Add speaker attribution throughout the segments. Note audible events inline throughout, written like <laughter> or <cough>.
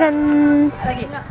Speaker 1: กันอะไรอีกอ่อ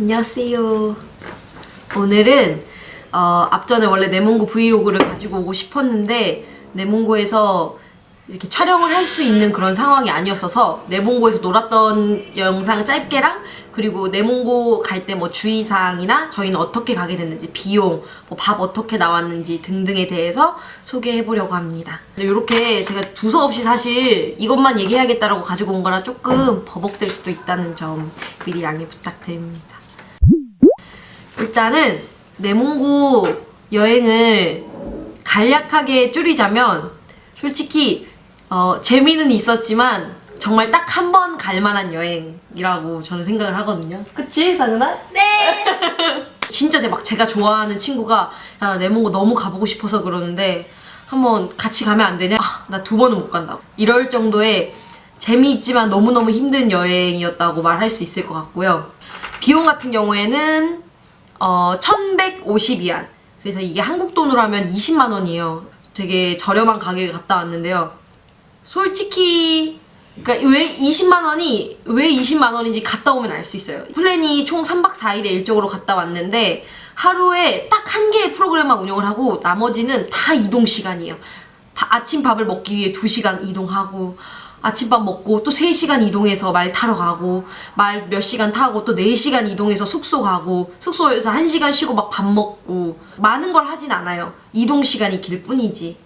Speaker 1: 안녕하세요. 오늘은 어, 앞전에 원래 내몽고 브이로그를 가지고 오고 싶었는데 내몽고에서 이렇게 촬영을 할 수 있는 그런 상황이 아니었어서 내몽고에서 놀았던 영상 짧게랑 그리고 내몽고 갈 때 뭐 주의사항이나 저희는 어떻게 가게 됐는지 비용, 뭐 밥 어떻게 나왔는지 등등에 대해서 소개해 보려고 합니다. 이렇게 제가 두서 없이 사실 이것만 얘기해야겠다라고 가지고 온 거라 조금 버벅될 수도 있다는 점 미리 양해 부탁드립니다. 일단은 내몽고 여행을 간략하게 줄이자면 솔직히 어, 재미는 있었지만 정말 딱 한 번 갈 만한 여행이라고 저는 생각을 하거든요. 그치 상은아? 네. <laughs> 진짜 제 막 제가 좋아하는 친구가 야 내몽고 너무 가보고 싶어서 그러는데 한번 같이 가면 안 되냐? 아, 나 두 번은 못 간다고. 이럴 정도의 재미있지만 너무너무 힘든 여행이었다고 말할 수 있을 것 같고요. 비용 같은 경우에는 어, 1150위안. 그래서 이게 한국 돈으로 하면 20만 원이에요. 되게 저렴한 가격에 갔다 왔는데요. 솔직히 그러니까 왜 20만 원이 왜 20만 원인지 갔다 오면 알 수 있어요. 플랜이 총 3박 4일의 일정으로 갔다 왔는데 하루에 딱 한 개의 프로그램만 운영을 하고 나머지는 다 이동 시간이에요. 바- 아침 밥을 먹기 위해 2시간 이동하고 아침밥 먹고 또 3시간 이동해서 말 타러 가고 말 몇 시간 타고 또 4시간 이동해서 숙소 가고 숙소에서 1시간 쉬고 막 밥 먹고 많은 걸 하진 않아요. 이동 시간이 길 뿐이지.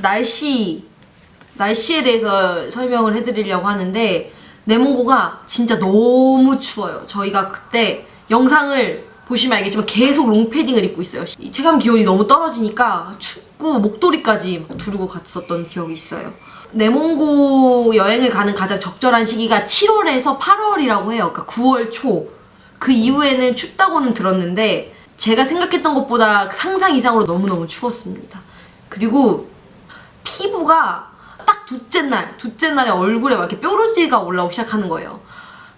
Speaker 1: 날씨 날씨에 대해서 설명을 해드리려고 하는데 내몽고가 진짜 너무 추워요. 저희가 그때 영상을 보시면 알겠지만 계속 롱패딩을 입고 있어요. 이 체감 기온이 너무 떨어지니까 춥고 목도리까지 막 두르고 갔었던 기억이 있어요. 내몽고 여행을 가는 가장 적절한 시기가 7월에서 8월이라고 해요. 그러니까 9월 초. 그 이후에는 춥다고는 들었는데 제가 생각했던 것보다 상상 이상으로 너무너무 추웠습니다. 그리고 피부가 딱 둘째 날, 둘째 날에 얼굴에 막 이렇게 뾰루지가 올라오기 시작하는 거예요.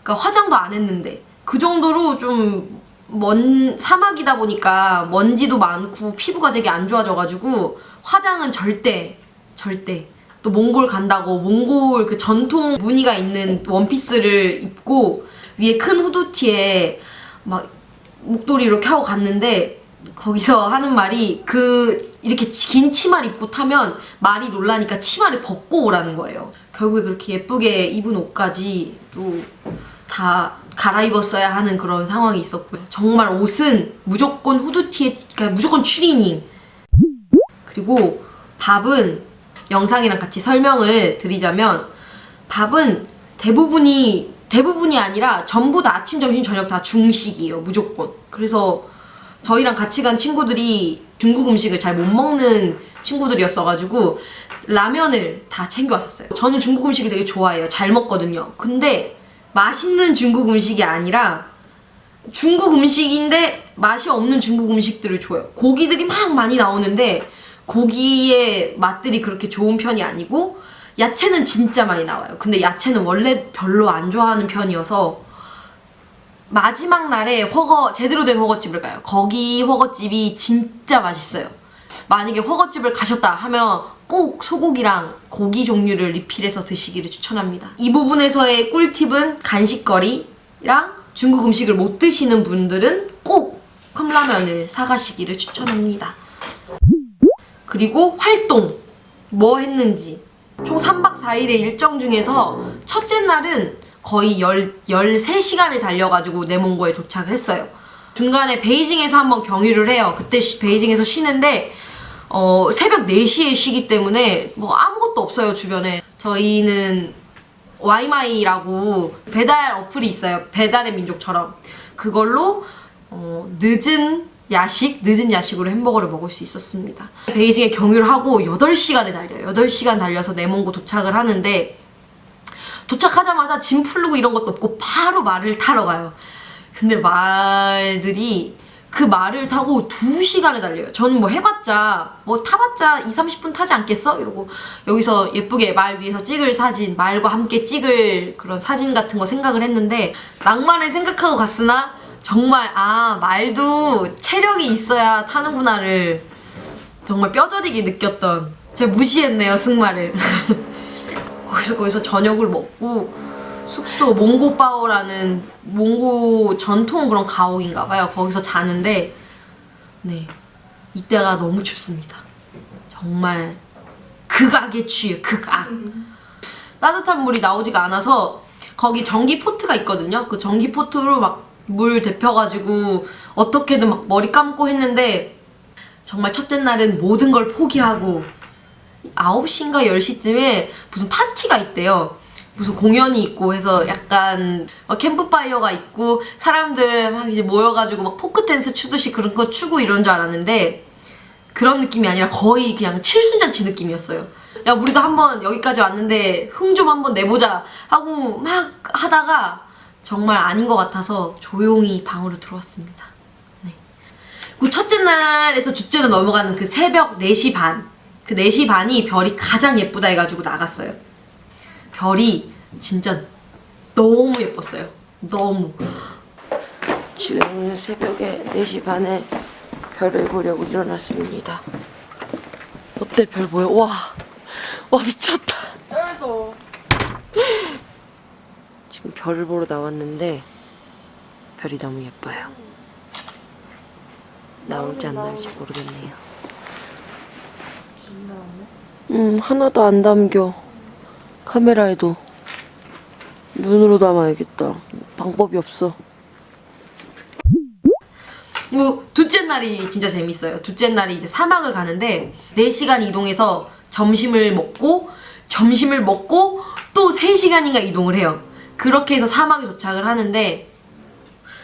Speaker 1: 그러니까 화장도 안 했는데 그 정도로 좀 먼 사막이다 보니까 먼지도 많고 피부가 되게 안 좋아져가지고 화장은 절대 절대 또 몽골 간다고 몽골 그 전통 무늬가 있는 원피스를 입고 위에 큰 후드티에 막 목도리 이렇게 하고 갔는데 거기서 하는 말이 그 이렇게 긴 치마를 입고 타면 말이 놀라니까 치마를 벗고 오라는 거예요. 결국에 그렇게 예쁘게 입은 옷까지 또 다 갈아입었어야 하는 그런 상황이 있었고요. 정말 옷은 무조건 후드티에 그러니까 무조건 추리닝. 그리고 밥은 영상이랑 같이 설명을 드리자면 밥은 대부분이 대부분이 아니라 전부 다 아침, 점심, 저녁 다 중식이에요. 무조건. 그래서 저희랑 같이 간 친구들이 중국 음식을 잘 못 먹는 친구들이었어가지고 라면을 다 챙겨왔었어요. 저는 중국 음식을 되게 좋아해요. 잘 먹거든요. 근데 맛있는 중국 음식이 아니라 중국 음식인데 맛이 없는 중국 음식들을 줘요. 고기들이 막 많이 나오는데 고기의 맛들이 그렇게 좋은 편이 아니고 야채는 진짜 많이 나와요. 근데 야채는 원래 별로 안 좋아하는 편이어서 마지막 날에 허거 제대로 된 허거집을 가요. 거기 허거집이 진짜 맛있어요. 만약에 허거집을 가셨다 하면 꼭 소고기랑 고기 종류를 리필해서 드시기를 추천합니다. 이 부분에서의 꿀팁은 간식거리랑 중국 음식을 못 드시는 분들은 꼭 컵라면을 사가시기를 추천합니다. 그리고 활동 뭐 했는지 총 3박 4일의 일정 중에서 첫째 날은 거의 10, 13시간을 달려가지고 내몽고에 도착을 했어요. 중간에 베이징에서 한번 경유를 해요. 그때 쉬- 베이징에서 쉬는데 어, 새벽 4시에 쉬기 때문에 뭐 아무것도 없어요, 주변에. 저희는 와이마이라고 배달 어플이 있어요. 배달의 민족처럼. 그걸로 어, 늦은 야식, 늦은 야식으로 햄버거를 먹을 수 있었습니다. 베이징에 경유를 하고 8시간을 달려요. 8시간 달려서 내몽고 도착을 하는데 도착하자마자 짐 풀르고 이런 것도 없고 바로 말을 타러 가요. 근데 말들이 그 말을 타고 2시간을 달려요. 저는 뭐 해봤자, 뭐 타봤자 2, 30분 타지 않겠어? 이러고 여기서 예쁘게 말 위에서 찍을 사진, 말과 함께 찍을 그런 사진 같은 거 생각을 했는데 낭만을 생각하고 갔으나 정말 아, 말도 체력이 있어야 타는구나를 정말 뼈저리게 느꼈던 제가 무시했네요, 승마를. <laughs> 거기서 거기서 저녁을 먹고 숙소 몽고바오라는 몽고 전통 그런 가옥인가 봐요. 거기서 자는데 네 이때가 너무 춥습니다. 정말 극악의 추위, 극악. 따뜻한 물이 나오지가 않아서 거기 전기 포트가 있거든요. 그 전기 포트로 막 물 데펴가지고 어떻게든 막 머리 감고 했는데 정말 첫째 날은 모든 걸 포기하고 9시인가 10시쯤에 무슨 파티가 있대요. 무슨 공연이 있고 해서 약간 막 캠프파이어가 있고 사람들 막 이제 모여가지고 막 포크 댄스 추듯이 그런 거 추고 이런 줄 알았는데 그런 느낌이 아니라 거의 그냥 칠순잔치 느낌이었어요. 야 우리도 한번 여기까지 왔는데 흥 좀 한번 내보자 하고 막 하다가 정말 아닌 것 같아서 조용히 방으로 들어왔습니다. 네. 그 첫째 날에서 둘째로 넘어가는 그 새벽 4시 반. 그 4시 반이 별이 가장 예쁘다 해가지고 나갔어요. 별이 진짜 너무 예뻤어요. 너무. 지금 새벽에 4시 반에 별을 보려고 일어났습니다. 어때 별 보여? 와, 와 미쳤다.
Speaker 2: 떨죠. <laughs>
Speaker 1: 지금 별을 보러 나왔는데 별이 너무 예뻐요. 나올지 안 나올지 모르겠네요. 음 하나도 안 담겨. 카메라에도 눈으로 담아야겠다. 방법이 없어. 뭐 둘째 날이 진짜 재밌어요. 둘째 날이 이제 사막을 가는데 4시간 이동해서 점심을 먹고 점심을 먹고 또 3시간인가 이동을 해요. 그렇게 해서 사막에 도착을 하는데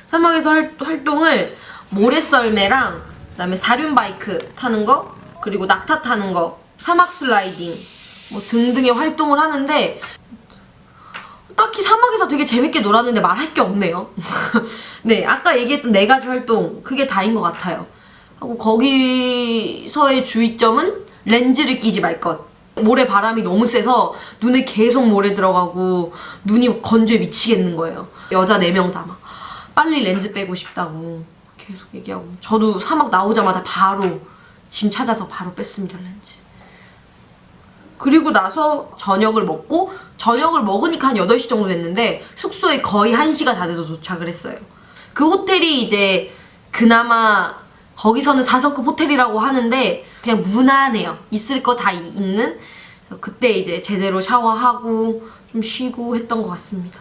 Speaker 1: 사막에서 활, 활동을 모래썰매랑 그다음에 사륜 바이크 타는 거 그리고 낙타 타는 거 사막 슬라이딩 뭐 등등의 활동을 하는데 딱히 사막에서 되게 재밌게 놀았는데 말할 게 없네요. <laughs> 네, 아까 얘기했던 네 가지 활동 그게 다인 것 같아요. 하고 거기서의 주의점은 렌즈를 끼지 말 것. 모래 바람이 너무 세서 눈에 계속 모래 들어가고 눈이 건조해 미치겠는 거예요. 여자 4명 다 막 빨리 렌즈 빼고 싶다고 계속 얘기하고 저도 사막 나오자마자 바로 짐 찾아서 바로 뺐습니다 렌즈. 그리고 나서 저녁을 먹고 저녁을 먹으니까 한 8시 정도 됐는데 숙소에 거의 1시가 다 돼서 도착을 했어요. 그 호텔이 이제 그나마 거기서는 4성급 호텔이라고 하는데 그냥 무난해요. 있을 거 다 있는 그때 이제 제대로 샤워하고 좀 쉬고 했던 것 같습니다.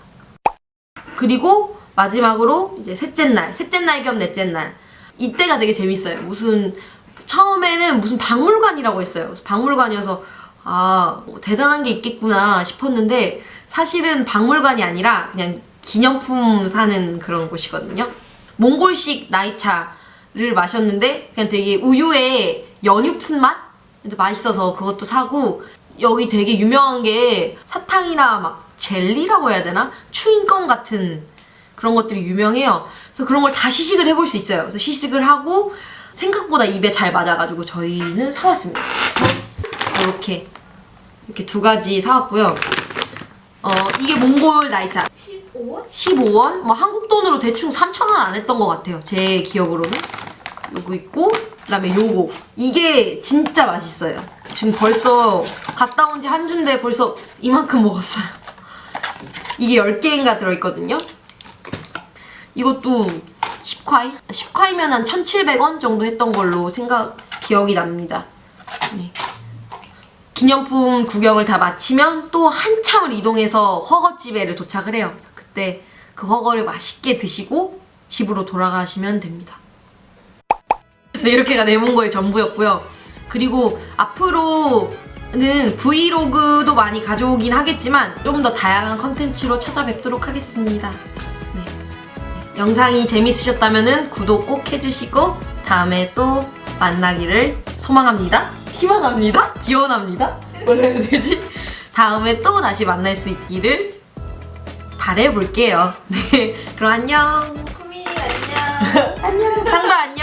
Speaker 1: 그리고 마지막으로 이제 셋째 날, 셋째 날 겸 넷째 날. 이때가 되게 재밌어요. 무슨 처음에는 무슨 박물관이라고 했어요. 박물관이어서 아뭐 대단한 게 있겠구나 싶었는데 사실은 박물관이 아니라 그냥 기념품 사는 그런 곳이거든요. 몽골식 나이차 를 마셨는데 그냥 되게 우유에 연유 푼 맛? 근데 맛있어서 그것도 사고 여기 되게 유명한 게 사탕이나 막 젤리라고 해야 되나? 추인껌 같은 그런 것들이 유명해요. 그래서 그런 걸 다 시식을 해볼 수 있어요. 그래서 시식을 하고 생각보다 입에 잘 맞아가지고 저희는 사왔습니다. 이렇게 이렇게 두 가지 사왔고요. 어 이게 몽골 나이차
Speaker 2: 15원?
Speaker 1: 15원? 뭐 한국 돈으로 대충 3,000원 안 했던 것 같아요. 제 기억으로는. 요거 있고, 그 다음에 요거. 이게 진짜 맛있어요. 지금 벌써 갔다 온 지 한 주인데 벌써 이만큼 먹었어요. 이게 10개인가 들어있거든요. 이것도 10콰이? 10콰이면 한 1,700원 정도 했던 걸로 생각, 기억이 납니다. 네. 기념품 구경을 다 마치면 또 한참을 이동해서 허거집에를 도착을 해요. 그때 그 허거를 맛있게 드시고 집으로 돌아가시면 됩니다. 네, 이렇게가 네몽고의 전부였고요. 그리고 앞으로는 브이로그도 많이 가져오긴 하겠지만 좀 더 다양한 컨텐츠로 찾아뵙도록 하겠습니다. 네. 네, 영상이 재밌으셨다면 구독 꼭 해주시고 다음에 또 만나기를 소망합니다. 희망합니다. 기원합니다. 뭐라 해야 되지? 다음에 또 다시 만날 수 있기를 바래볼게요. 네, 그럼 안녕.
Speaker 2: 쿠미 안녕.
Speaker 1: 안녕. <laughs> 상도 안녕.